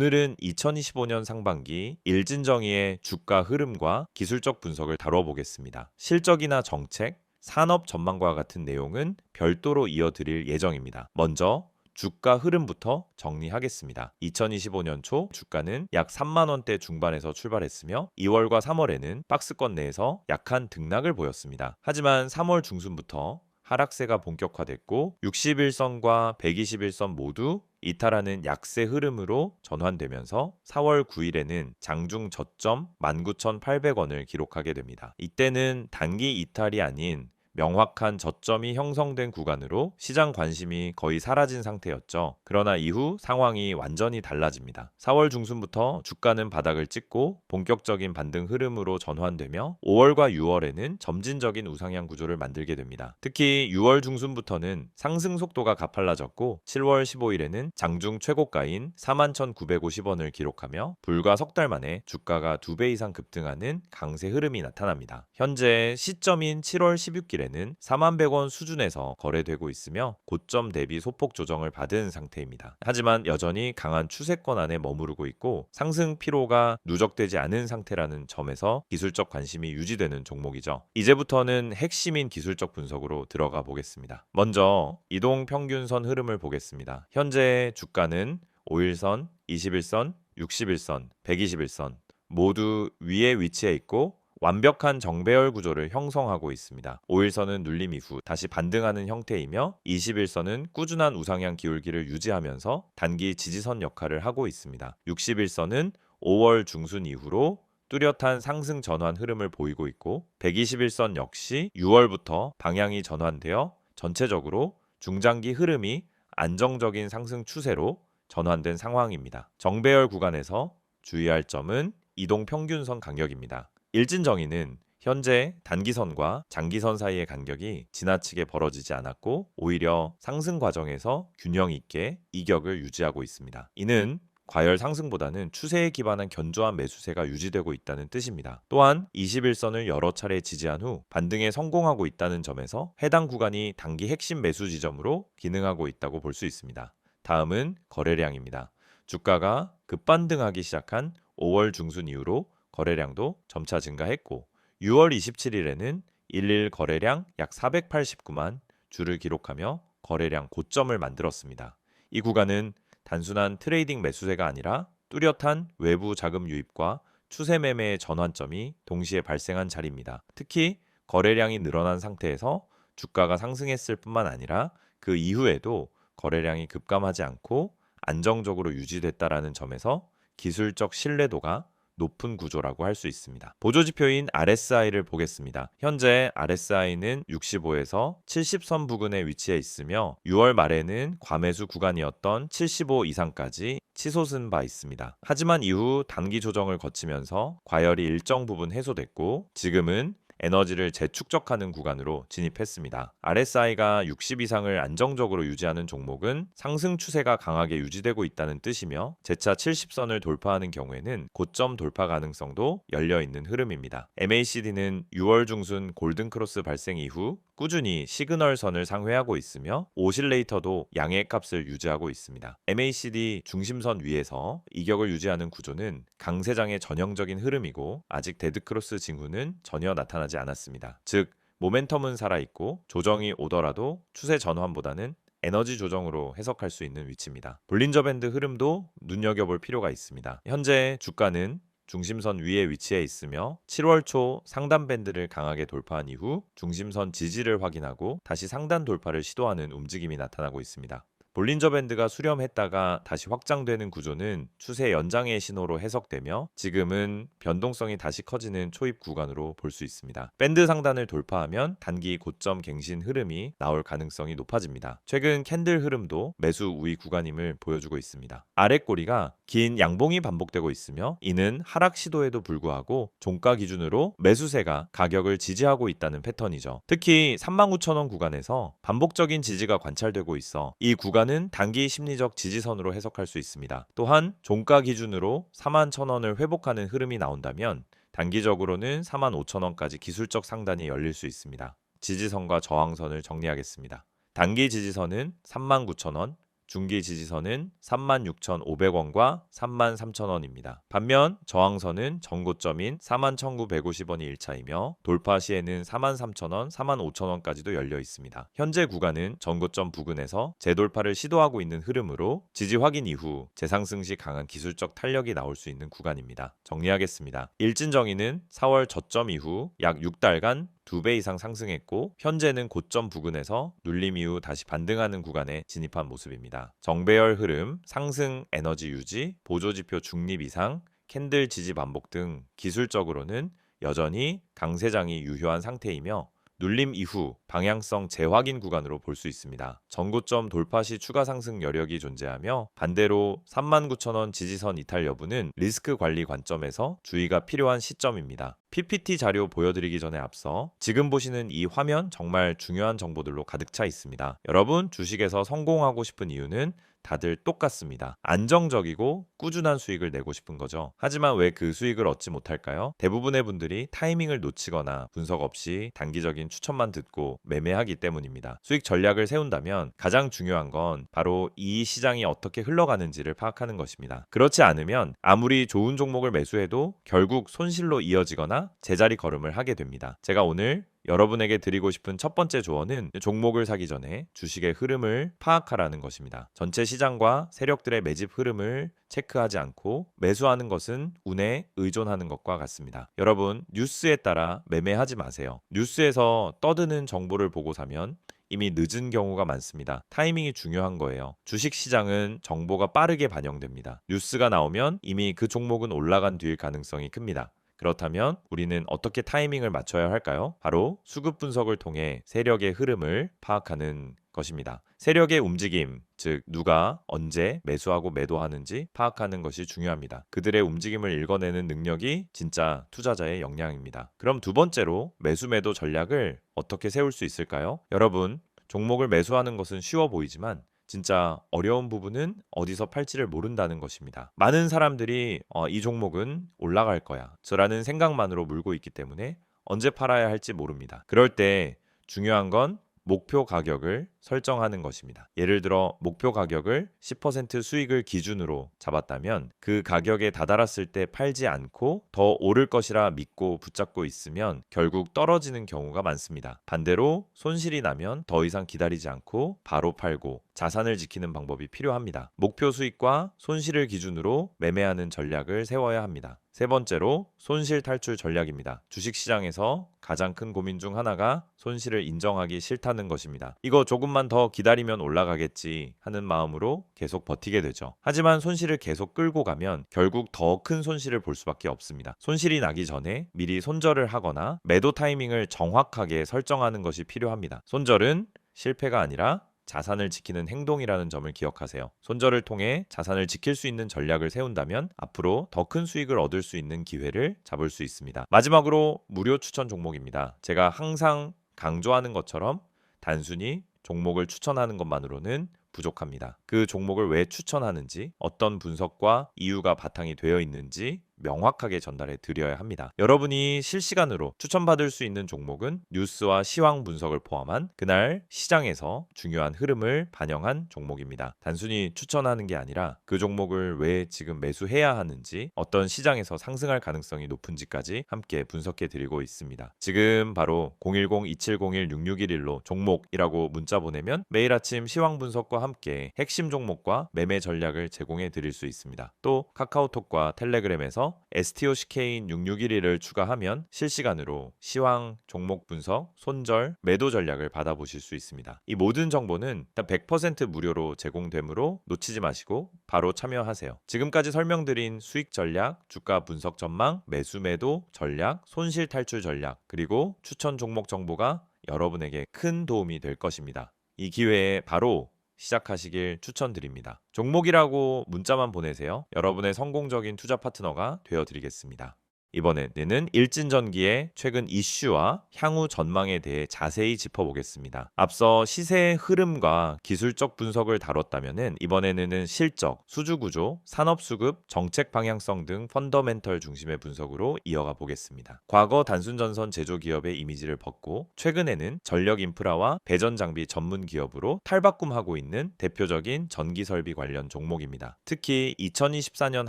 오늘은 2025년 상반기 일진정의의 주가 흐름과 기술적 분석을 다뤄보겠습니다. 실적이나 정책, 산업 전망과 같은 내용은 별도로 이어드릴 예정입니다. 먼저 주가 흐름부터 정리하겠습니다. 2025년 초 주가는 약 3만 원대 중반에서 출발했으며 2월과 3월에는 박스권 내에서 약한 등락을 보였습니다. 하지만 3월 중순부터 하락세가 본격화됐고 61선과 121선 모두 이탈하는 약세 흐름으로 전환되면서 4월 9일에는 장중 저점 19,800원을 기록하게 됩니다. 이때는 단기 이탈이 아닌 명확한 저점이 형성된 구간으로 시장 관심이 거의 사라진 상태였죠. 그러나 이후 상황이 완전히 달라집니다. 4월 중순부터 주가는 바닥을 찍고 본격적인 반등 흐름으로 전환되며 5월과 6월에는 점진적인 우상향 구조를 만들게 됩니다. 특히 6월 중순부터는 상승 속도가 가팔라졌고 7월 15일에는 장중 최고가인 41,950원을 기록하며 불과 석 달 만에 주가가 두배 이상 급등하는 강세 흐름이 나타납니다. 현재 시점인 7월 16일에 거래는 4만 100원 수준에서 거래되고 있으며 고점 대비 소폭 조정을 받은 상태입니다. 하지만 여전히 강한 추세권 안에 머무르고 있고 상승 피로가 누적되지 않은 상태라는 점에서 기술적 관심이 유지되는 종목이죠. 이제부터는 핵심인 기술적 분석으로 들어가 보겠습니다. 먼저 이동 평균선 흐름을 보겠습니다. 현재 주가는 5일선, 21선, 61선, 121선 모두 위에 위치해 있고 완벽한 정배열 구조를 형성하고 있습니다. 5일선은 눌림 이후 다시 반등하는 형태이며 21선은 꾸준한 우상향 기울기를 유지하면서 단기 지지선 역할을 하고 있습니다. 61선은 5월 중순 이후로 뚜렷한 상승 전환 흐름을 보이고 있고 121선 역시 6월부터 방향이 전환되어 전체적으로 중장기 흐름이 안정적인 상승 추세로 전환된 상황입니다. 정배열 구간에서 주의할 점은 이동 평균선 간격입니다. 일진 정의는 현재 단기선과 장기선 사이의 간격이 지나치게 벌어지지 않았고 오히려 상승 과정에서 균형 있게 이격을 유지하고 있습니다. 이는 과열 상승보다는 추세에 기반한 견조한 매수세가 유지되고 있다는 뜻입니다. 또한 21선을 여러 차례 지지한 후 반등에 성공하고 있다는 점에서 해당 구간이 단기 핵심 매수 지점으로 기능하고 있다고 볼 수 있습니다. 다음은 거래량입니다. 주가가 급반등하기 시작한 5월 중순 이후로 거래량도 점차 증가했고 6월 27일에는 일일 거래량 약 489만 주를 기록하며 거래량 고점을 만들었습니다. 이 구간은 단순한 트레이딩 매수세가 아니라 뚜렷한 외부 자금 유입과 추세 매매의 전환점이 동시에 발생한 자리입니다. 특히 거래량이 늘어난 상태에서 주가가 상승했을 뿐만 아니라 그 이후에도 거래량이 급감하지 않고 안정적으로 유지됐다라는 점에서 기술적 신뢰도가 높은 구조라고 할 수 있습니다. 보조 지표인 RSI를 보겠습니다. 현재 RSI는 65에서 70선 부근에 위치해 있으며 6월 말에는 과매수 구간이었던 75 이상까지 치솟은 바 있습니다. 하지만 이후 단기 조정을 거치면서 과열이 일정 부분 해소됐고 지금은 에너지를 재축적하는 구간으로 진입했습니다. RSI가 60 이상을 안정적으로 유지하는 종목은 상승 추세가 강하게 유지되고 있다는 뜻이며 재차 70선을 돌파하는 경우에는 고점 돌파 가능성도 열려 있는 흐름입니다. MACD는 6월 중순 골든크로스 발생 이후 꾸준히 시그널선을 상회하고 있으며 오실레이터도 양의 값을 유지하고 있습니다. MACD 중심선 위에서 이격을 유지하는 구조는 강세장의 전형적인 흐름이고 아직 데드크로스 징후는 전혀 나타나지 않았습니다. 즉 모멘텀은 살아있고 조정이 오더라도 추세 전환보다는 에너지 조정으로 해석할 수 있는 위치입니다. 볼린저 밴드 흐름도 눈여겨볼 필요가 있습니다. 현재 주가는 중심선 위에 위치해 있으며 7월 초 상단 밴드를 강하게 돌파한 이후 중심선 지지를 확인하고 다시 상단 돌파를 시도하는 움직임이 나타나고 있습니다. 볼린저 밴드가 수렴했다가 다시 확장되는 구조는 추세 연장의 신호로 해석되며 지금은 변동성이 다시 커지는 초입 구간으로 볼 수 있습니다. 밴드 상단을 돌파하면 단기 고점 갱신 흐름이 나올 가능성이 높아집니다. 최근 캔들 흐름도 매수 우위 구간임을 보여주고 있습니다. 아래 꼬리가 긴 양봉이 반복되고 있으며 이는 하락 시도에도 불구하고 종가 기준으로 매수세가 가격을 지지하고 있다는 패턴이죠. 특히 39,000원 구간에서 반복적인 지지가 관찰되고 있어 이 구간 구간은 단기 심리적 지지선으로 해석할 수 있습니다. 또한 종가 기준으로 4만 1천원을 회복하는 흐름이 나온다면 단기적으로는 4만 5천원까지 기술적 상단이 열릴 수 있습니다. 지지선과 저항선을 정리하겠습니다. 단기 지지선은 3만 9천원, 중기 지지선은 36,500원과 33,000원입니다. 반면 저항선은 전고점인 41,950원이 1차이며 돌파 시에는 43,000원, 45,000원까지도 열려 있습니다. 현재 구간은 전고점 부근에서 재돌파를 시도하고 있는 흐름으로 지지 확인 이후 재상승 시 강한 기술적 탄력이 나올 수 있는 구간입니다. 정리하겠습니다. 일진정의는 4월 저점 이후 약 6달간 2배 이상 상승했고 현재는 고점 부근에서 눌림 이후 다시 반등하는 구간에 진입한 모습입니다. 정배열 흐름, 상승 에너지 유지, 보조 지표 중립 이상, 캔들 지지 반복 등 기술적으로는 여전히 강세장이 유효한 상태이며 눌림 이후 방향성 재확인 구간으로 볼 수 있습니다. 전고점 돌파 시 추가 상승 여력이 존재하며 반대로 39,000원 지지선 이탈 여부는 리스크 관리 관점에서 주의가 필요한 시점입니다. PPT 자료 보여드리기 전에 앞서 지금 보시는 이 화면 정말 중요한 정보들로 가득 차 있습니다. 여러분 주식에서 성공하고 싶은 이유는 다들 똑같습니다. 안정적이고 꾸준한 수익을 내고 싶은 거죠. 하지만 왜 그 수익을 얻지 못할까요? 대부분의 분들이 타이밍을 놓치거나 분석 없이 단기적인 추천만 듣고 매매하기 때문입니다. 수익 전략을 세운다면 가장 중요한 건 바로 이 시장이 어떻게 흘러가는지를 파악하는 것입니다. 그렇지 않으면 아무리 좋은 종목을 매수해도 결국 손실로 이어지거나 제자리 걸음을 하게 됩니다. 제가 오늘 여러분에게 드리고 싶은 첫 번째 조언은 종목을 사기 전에 주식의 흐름을 파악하라는 것입니다. 전체 시장과 세력들의 매집 흐름을 체크하지 않고 매수하는 것은 운에 의존하는 것과 같습니다. 여러분, 뉴스에 따라 매매하지 마세요. 뉴스에서 떠드는 정보를 보고 사면 이미 늦은 경우가 많습니다. 타이밍이 중요한 거예요. 주식 시장은 정보가 빠르게 반영됩니다. 뉴스가 나오면 이미 그 종목은 올라간 뒤일 가능성이 큽니다. 그렇다면 우리는 어떻게 타이밍을 맞춰야 할까요? 바로 수급 분석을 통해 세력의 흐름을 파악하는 것입니다. 세력의 움직임, 즉 누가 언제 매수하고 매도하는지 파악하는 것이 중요합니다. 그들의 움직임을 읽어내는 능력이 진짜 투자자의 역량입니다. 그럼 두 번째로 매수 매도 전략을 어떻게 세울 수 있을까요? 여러분, 종목을 매수하는 것은 쉬워 보이지만 진짜 어려운 부분은 어디서 팔지를 모른다는 것입니다. 많은 사람들이 어, 이 종목은 올라갈 거야. 저라는 생각만으로 물고 있기 때문에 언제 팔아야 할지 모릅니다. 그럴 때 중요한 건 목표 가격을 설정하는 것입니다. 예를 들어 목표 가격을 10% 수익을 기준으로 잡았다면 그 가격에 다다랐을 때 팔지 않고 더 오를 것이라 믿고 붙잡고 있으면 결국 떨어지는 경우가 많습니다. 반대로 손실이 나면 더 이상 기다리지 않고 바로 팔고 자산을 지키는 방법이 필요합니다. 목표 수익과 손실을 기준으로 매매하는 전략을 세워야 합니다. 세 번째로 손실 탈출 전략입니다. 주식 시장에서 가장 큰 고민 중 하나가 손실을 인정하기 싫다는 것입니다. 이거 조금만 더 기다리면 올라가겠지 하는 마음으로 계속 버티게 되죠. 하지만 손실을 계속 끌고 가면 결국 더 큰 손실을 볼 수밖에 없습니다. 손실이 나기 전에 미리 손절을 하거나 매도 타이밍을 정확하게 설정하는 것이 필요합니다. 손절은 실패가 아니라 자산을 지키는 행동이라는 점을 기억하세요. 손절을 통해 자산을 지킬 수 있는 전략을 세운다면 앞으로 더 큰 수익을 얻을 수 있는 기회를 잡을 수 있습니다. 마지막으로 무료 추천 종목입니다. 제가 항상 강조하는 것처럼 단순히 종목을 추천하는 것만으로는 부족합니다. 그 종목을 왜 추천하는지, 어떤 분석과 이유가 바탕이 되어 있는지 명확하게 전달해 드려야 합니다. 여러분이 실시간으로 추천받을 수 있는 종목은 뉴스와 시황 분석을 포함한 그날 시장에서 중요한 흐름을 반영한 종목입니다. 단순히 추천하는 게 아니라 그 종목을 왜 지금 매수해야 하는지 어떤 시장에서 상승할 가능성이 높은지까지 함께 분석해 드리고 있습니다. 지금 바로 010-2701-6611로 종목이라고 문자 보내면 매일 아침 시황 분석과 함께 핵심 종목과 매매 전략을 제공해 드릴 수 있습니다. 또 카카오톡과 텔레그램에서 STOCK인 6611을 추가하면 실시간으로 시황, 종목 분석, 손절, 매도 전략을 받아보실 수 있습니다. 이 모든 정보는 100% 무료로 제공되므로 놓치지 마시고 바로 참여하세요. 지금까지 설명드린 수익 전략, 주가 분석 전망, 매수 매도 전략, 손실 탈출 전략, 그리고 추천 종목 정보가 여러분에게 큰 도움이 될 것입니다. 이 기회에 바로 시작하시길 추천드립니다. 종목이라고 문자만 보내세요. 여러분의 성공적인 투자 파트너가 되어 드리겠습니다. 이번에는 일진전기의 최근 이슈와 향후 전망에 대해 자세히 짚어보겠습니다. 앞서 시세의 흐름과 기술적 분석을 다뤘다면 이번에는 실적, 수주구조, 산업수급, 정책 방향성 등 펀더멘털 중심의 분석으로 이어가 보겠습니다. 과거 단순전선 제조기업의 이미지를 벗고 최근에는 전력 인프라와 배전 장비 전문 기업으로 탈바꿈하고 있는 대표적인 전기설비 관련 종목입니다. 특히 2024년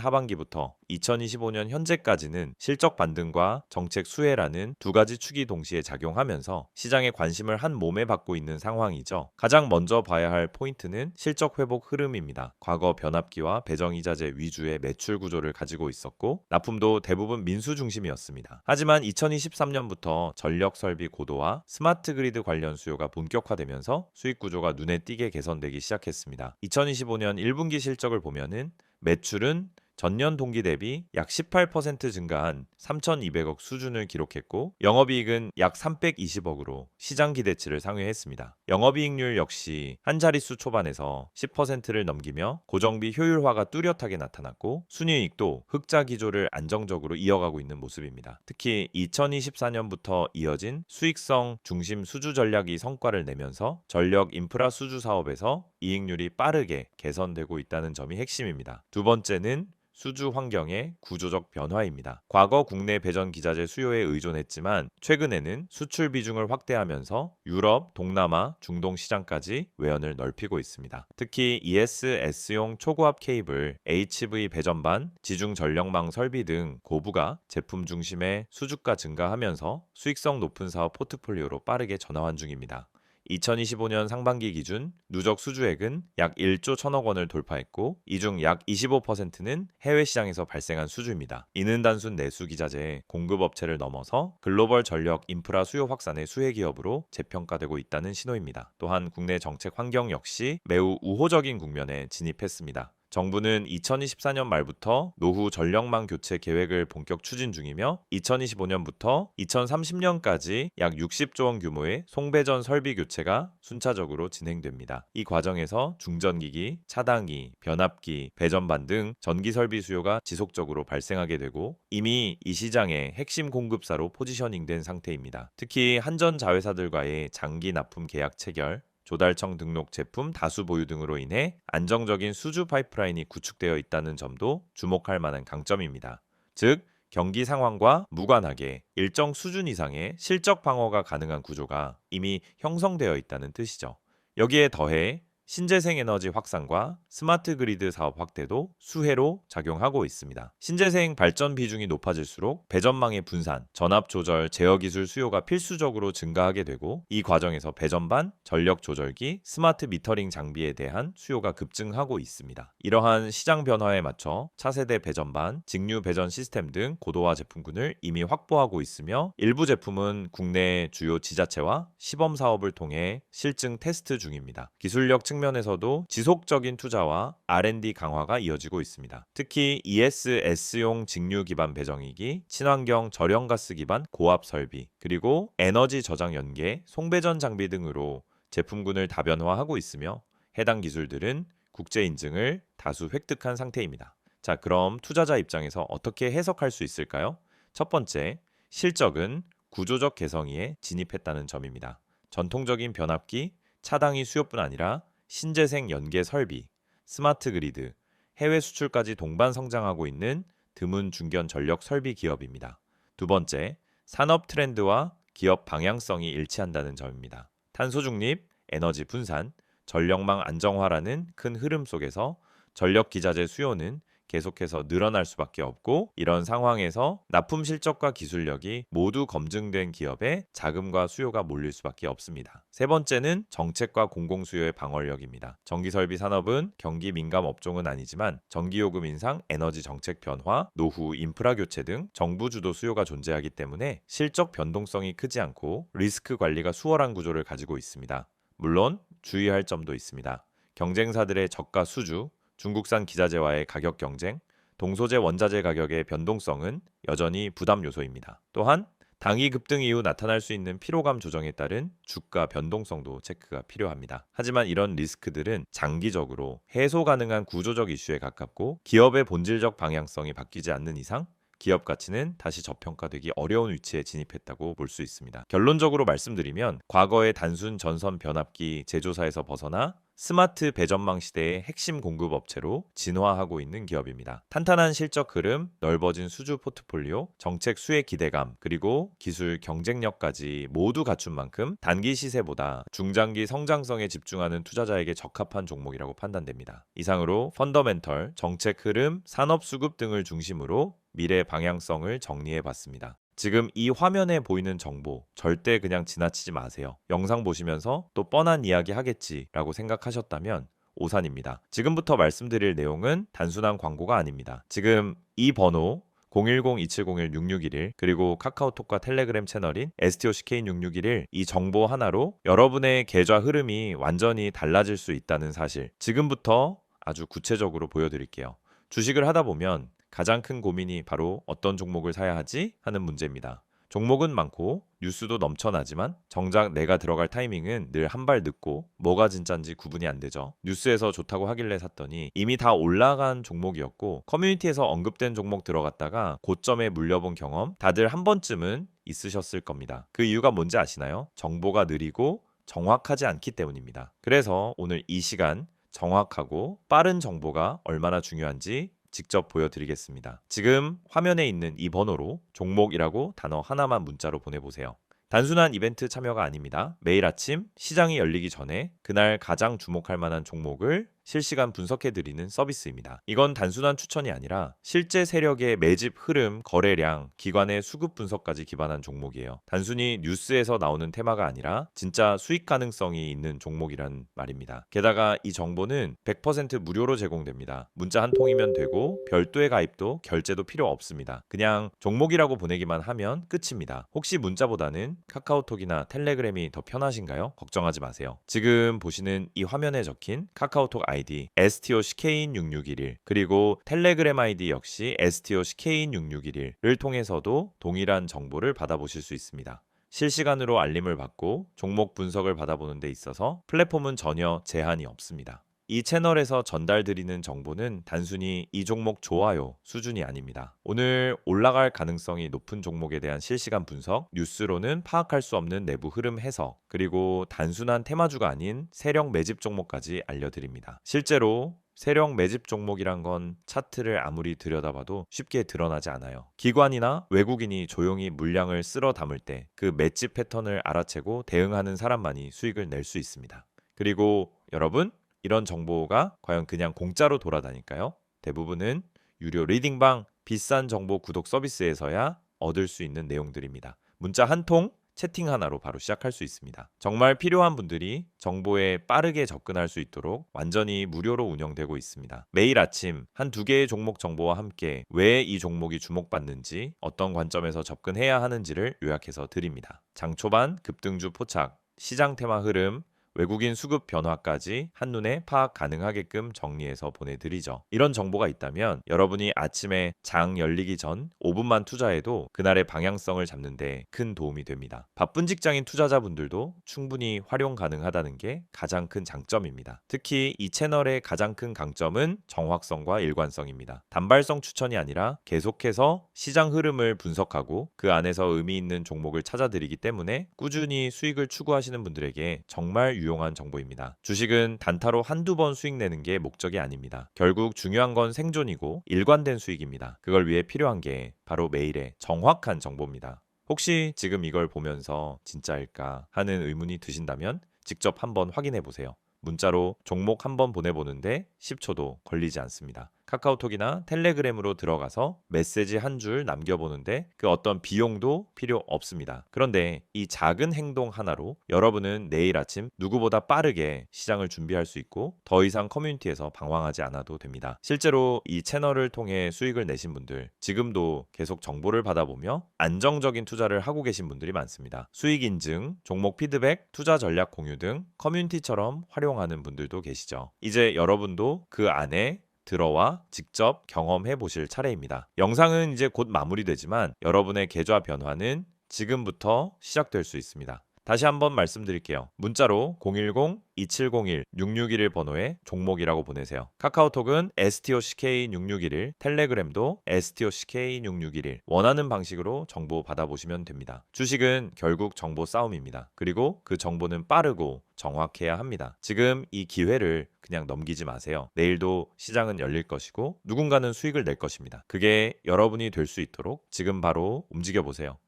하반기부터 2025년 현재까지는 실적 반등과 정책 수혜라는 두 가지 축이 동시에 작용하면서 시장의 관심을 한 몸에 받고 있는 상황이죠. 가장 먼저 봐야 할 포인트는 실적 회복 흐름입니다. 과거 변압기와 배정이자재 위주의 매출 구조를 가지고 있었고 납품도 대부분 민수 중심이었습니다. 하지만 2023년부터 전력 설비 고도화, 스마트 그리드 관련 수요가 본격화되면서 수익 구조가 눈에 띄게 개선되기 시작했습니다. 2025년 1분기 실적을 보면은 매출은 전년 동기 대비 약 18% 증가한 3,200억 수준을 기록했고 영업이익은 약 320억으로 시장 기대치를 상회했습니다. 영업이익률 역시 한 자릿수 초반에서 10%를 넘기며 고정비 효율화가 뚜렷하게 나타났고 순이익도 흑자 기조를 안정적으로 이어가고 있는 모습입니다. 특히 2024년부터 이어진 수익성 중심 수주 전략이 성과를 내면서 전력 인프라 수주 사업에서 이익률이 빠르게 개선되고 있다는 점이 핵심입니다. 두 번째는 수주 환경의 구조적 변화입니다. 과거 국내 배전 기자재 수요에 의존했지만 최근에는 수출 비중을 확대하면서 유럽, 동남아, 중동 시장까지 외연을 넓히고 있습니다. 특히 ES-S용 초고압 케이블, HV 배전반, 지중 전력망 설비 등 고부가 제품 중심의 수주가 증가하면서 수익성 높은 사업 포트폴리오로 빠르게 전환 중입니다. 2025년 상반기 기준 누적 수주액은 약 1조 1천억 원을 돌파했고 이 중 약 25%는 해외 시장에서 발생한 수주입니다. 이는 단순 내수 기자재 공급 업체를 넘어서 글로벌 전력 인프라 수요 확산의 수혜 기업으로 재평가되고 있다는 신호입니다. 또한 국내 정책 환경 역시 매우 우호적인 국면에 진입했습니다. 정부는 2024년 말부터 노후 전력망 교체 계획을 본격 추진 중이며 2025년부터 2030년까지 약 60조 원 규모의 송배전 설비 교체가 순차적으로 진행됩니다. 이 과정에서 중전기기, 차단기, 변압기, 배전반 등 전기 설비 수요가 지속적으로 발생하게 되고 이미 이 시장의 핵심 공급사로 포지셔닝된 상태입니다. 특히 한전 자회사들과의 장기 납품 계약 체결, 조달청 등록 제품 다수 보유 등으로 인해 안정적인 수주 파이프라인이 구축되어 있다는 점도 주목할 만한 강점입니다. 즉, 경기 상황과 무관하게 일정 수준 이상의 실적 방어가 가능한 구조가 이미 형성되어 있다는 뜻이죠. 여기에 더해 신재생 에너지 확산과 스마트 그리드 사업 확대도 수혜로 작용하고 있습니다. 신재생 발전 비중이 높아질수록 배전망의 분산, 전압 조절, 제어 기술 수요가 필수적으로 증가하게 되고 이 과정에서 배전반, 전력 조절기, 스마트 미터링 장비에 대한 수요가 급증하고 있습니다. 이러한 시장 변화에 맞춰 차세대 배전반, 직류 배전 시스템 등 고도화 제품군을 이미 확보하고 있으며 일부 제품은 국내 주요 지자체와 시범 사업을 통해 실증 테스트 중입니다. 기술력 측 측면에서도 지속적인 투자와 R&D 강화가 이어지고 있습니다. 특히 ESS용 직류 기반 배정이기, 친환경 저렴가스 기반 고압 설비, 그리고 에너지 저장 연계, 송배전 장비 등으로 제품군을 다변화하고 있으며 해당 기술들은 국제 인증을 다수 획득한 상태입니다. 자, 그럼 투자자 입장에서 어떻게 해석할 수 있을까요? 첫 번째, 실적은 구조적 개성에 진입했다는 점입니다. 전통적인 변압기, 차당이 수요뿐 아니라 신재생 연계 설비, 스마트 그리드, 해외 수출까지 동반 성장하고 있는 드문 중견 전력 설비 기업입니다. 두 번째, 산업 트렌드와 기업 방향성이 일치한다는 점입니다. 탄소 중립, 에너지 분산, 전력망 안정화라는 큰 흐름 속에서 전력 기자재 수요는 계속해서 늘어날 수밖에 없고 이런 상황에서 납품 실적과 기술력이 모두 검증된 기업에 자금과 수요가 몰릴 수밖에 없습니다. 세 번째는 정책과 공공 수요의 방어력입니다. 전기 설비 산업은 경기 민감 업종은 아니지만 전기 요금 인상, 에너지 정책 변화, 노후 인프라 교체 등 정부 주도 수요가 존재하기 때문에 실적 변동성이 크지 않고 리스크 관리가 수월한 구조를 가지고 있습니다. 물론 주의할 점도 있습니다. 경쟁사들의 저가 수주, 중국산 기자재와의 가격 경쟁, 동소재 원자재 가격의 변동성은 여전히 부담 요소입니다. 또한 당이 급등 이후 나타날 수 있는 피로감 조정에 따른 주가 변동성도 체크가 필요합니다. 하지만 이런 리스크들은 장기적으로 해소 가능한 구조적 이슈에 가깝고 기업의 본질적 방향성이 바뀌지 않는 이상 기업 가치는 다시 저평가되기 어려운 위치에 진입했다고 볼 수 있습니다. 결론적으로 말씀드리면 과거의 단순 전선 변압기 제조사에서 벗어나 스마트 배전망 시대의 핵심 공급 업체로 진화하고 있는 기업입니다. 탄탄한 실적 흐름, 넓어진 수주 포트폴리오, 정책 수혜 기대감, 그리고 기술 경쟁력까지 모두 갖춘 만큼 단기 시세보다 중장기 성장성에 집중하는 투자자에게 적합한 종목이라고 판단됩니다. 이상으로 펀더멘털, 정책 흐름, 산업 수급 등을 중심으로 미래 방향성을 정리해 봤습니다. 지금 이 화면에 보이는 정보 절대 그냥 지나치지 마세요. 영상 보시면서 또 뻔한 이야기 하겠지라고 생각하셨다면 오산입니다. 지금부터 말씀드릴 내용은 단순한 광고가 아닙니다. 지금 이 번호 010-2701-6611 그리고 카카오톡과 텔레그램 채널인 STOCK6611 이 정보 하나로 여러분의 계좌 흐름이 완전히 달라질 수 있다는 사실 지금부터 아주 구체적으로 보여드릴게요. 주식을 하다 보면 가장 큰 고민이 바로 어떤 종목을 사야 하지 하는 문제입니다. 종목은 많고 뉴스도 넘쳐나지만 정작 내가 들어갈 타이밍은 늘 한 발 늦고 뭐가 진짠지 구분이 안 되죠. 뉴스에서 좋다고 하길래 샀더니 이미 다 올라간 종목이었고 커뮤니티에서 언급된 종목 들어갔다가 고점에 물려본 경험 다들 한 번쯤은 있으셨을 겁니다. 그 이유가 뭔지 아시나요? 정보가 느리고 정확하지 않기 때문입니다. 그래서 오늘 이 시간 정확하고 빠른 정보가 얼마나 중요한지 직접 보여드리겠습니다. 지금 화면에 있는 이 번호로 종목이라고 단어 하나만 문자로 보내보세요. 단순한 이벤트 참여가 아닙니다. 매일 아침 시장이 열리기 전에 그날 가장 주목할 만한 종목을 실시간 분석해 드리는 서비스입니다. 이건 단순한 추천이 아니라 실제 세력의 매집 흐름, 거래량, 기관의 수급 분석까지 기반한 종목이에요. 단순히 뉴스에서 나오는 테마가 아니라 진짜 수익 가능성이 있는 종목이란 말입니다. 게다가 이 정보는 100% 무료로 제공됩니다. 문자 한 통이면 되고 별도의 가입도 결제도 필요 없습니다. 그냥 종목이라고 보내기만 하면 끝입니다. 혹시 문자보다는 카카오톡이나 텔레그램이 더 편하신가요? 걱정하지 마세요. 지금 보시는 이 화면에 적힌 카카오톡 아이디 STOCK인6611 그리고 텔레그램 아이디 역시 STOCK인6611을 통해서도 동일한 정보를 받아보실 수 있습니다. 실시간으로 알림을 받고 종목 분석을 받아보는 데 있어서 플랫폼은 전혀 제한이 없습니다. 이 채널에서 전달드리는 정보는 단순히 이 종목 좋아요 수준이 아닙니다. 오늘 올라갈 가능성이 높은 종목에 대한 실시간 분석, 뉴스로는 파악할 수 없는 내부 흐름 해석, 그리고 단순한 테마주가 아닌 세력 매집 종목까지 알려드립니다. 실제로 세력 매집 종목이란 건 차트를 아무리 들여다봐도 쉽게 드러나지 않아요. 기관이나 외국인이 조용히 물량을 쓸어 담을 때 그 매집 패턴을 알아채고 대응하는 사람만이 수익을 낼 수 있습니다. 그리고 여러분 이런 정보가 과연 그냥 공짜로 돌아다닐까요? 대부분은 유료 리딩방 비싼 정보 구독 서비스에서야 얻을 수 있는 내용들입니다. 문자 한 통, 채팅 하나로 바로 시작할 수 있습니다. 정말 필요한 분들이 정보에 빠르게 접근할 수 있도록 완전히 무료로 운영되고 있습니다. 매일 아침 한 두 개의 종목 정보와 함께 왜 이 종목이 주목받는지 어떤 관점에서 접근해야 하는지를 요약해서 드립니다. 장 초반 급등주 포착, 시장 테마 흐름, 외국인 수급 변화까지 한눈에 파악 가능하게끔 정리해서 보내드리죠. 이런 정보가 있다면 여러분이 아침에 장 열리기 전 5분만 투자해도 그날의 방향성을 잡는데 큰 도움이 됩니다. 바쁜 직장인 투자자분들도 충분히 활용 가능하다는 게 가장 큰 장점입니다. 특히 이 채널의 가장 큰 강점은 정확성과 일관성입니다. 단발성 추천이 아니라 계속해서 시장 흐름을 분석하고 그 안에서 의미 있는 종목을 찾아드리기 때문에 꾸준히 수익을 추구하시는 분들에게 정말 유용 한 정보입니다. 주식은 단타로 한두 번 수익 내는 게 목적이 아닙니다. 결국 중요한 건 생존이고 일관된 수익입니다. 그걸 위해 필요한 게 바로 매일의 정확한 정보입니다. 혹시 지금 이걸 보면서 진짜일까 하는 의문이 드신다면 직접 한번 확인해 보세요. 문자로 종목 한번 보내보는데 10초도 걸리지 않습니다. 카카오톡이나 텔레그램으로 들어가서 메시지 한 줄 남겨보는데 그 어떤 비용도 필요 없습니다. 그런데 이 작은 행동 하나로 여러분은 내일 아침 누구보다 빠르게 시장을 준비할 수 있고 더 이상 커뮤니티에서 방황하지 않아도 됩니다. 실제로 이 채널을 통해 수익을 내신 분들 지금도 계속 정보를 받아보며 안정적인 투자를 하고 계신 분들이 많습니다. 수익 인증, 종목 피드백, 투자 전략 공유 등 커뮤니티처럼 활용하는 분들도 계시죠. 이제 여러분도 그 안에 들어와 직접 경험해 보실 차례입니다. 영상은 이제 곧 마무리되지만 여러분의 계좌 변화는 지금부터 시작될 수 있습니다. 다시 한번 말씀드릴게요. 문자로 010-2701-661 번호에 종목이라고 보내세요. 카카오톡은 STOCK661, 텔레그램도 STOCK661 원하는 방식으로 정보 받아보시면 됩니다. 주식은 결국 정보 싸움입니다. 그리고 그 정보는 빠르고 정확해야 합니다. 지금 이 기회를 그냥 넘기지 마세요. 내일도 시장은 열릴 것이고 누군가는 수익을 낼 것입니다. 그게 여러분이 될 수 있도록 지금 바로 움직여 보세요.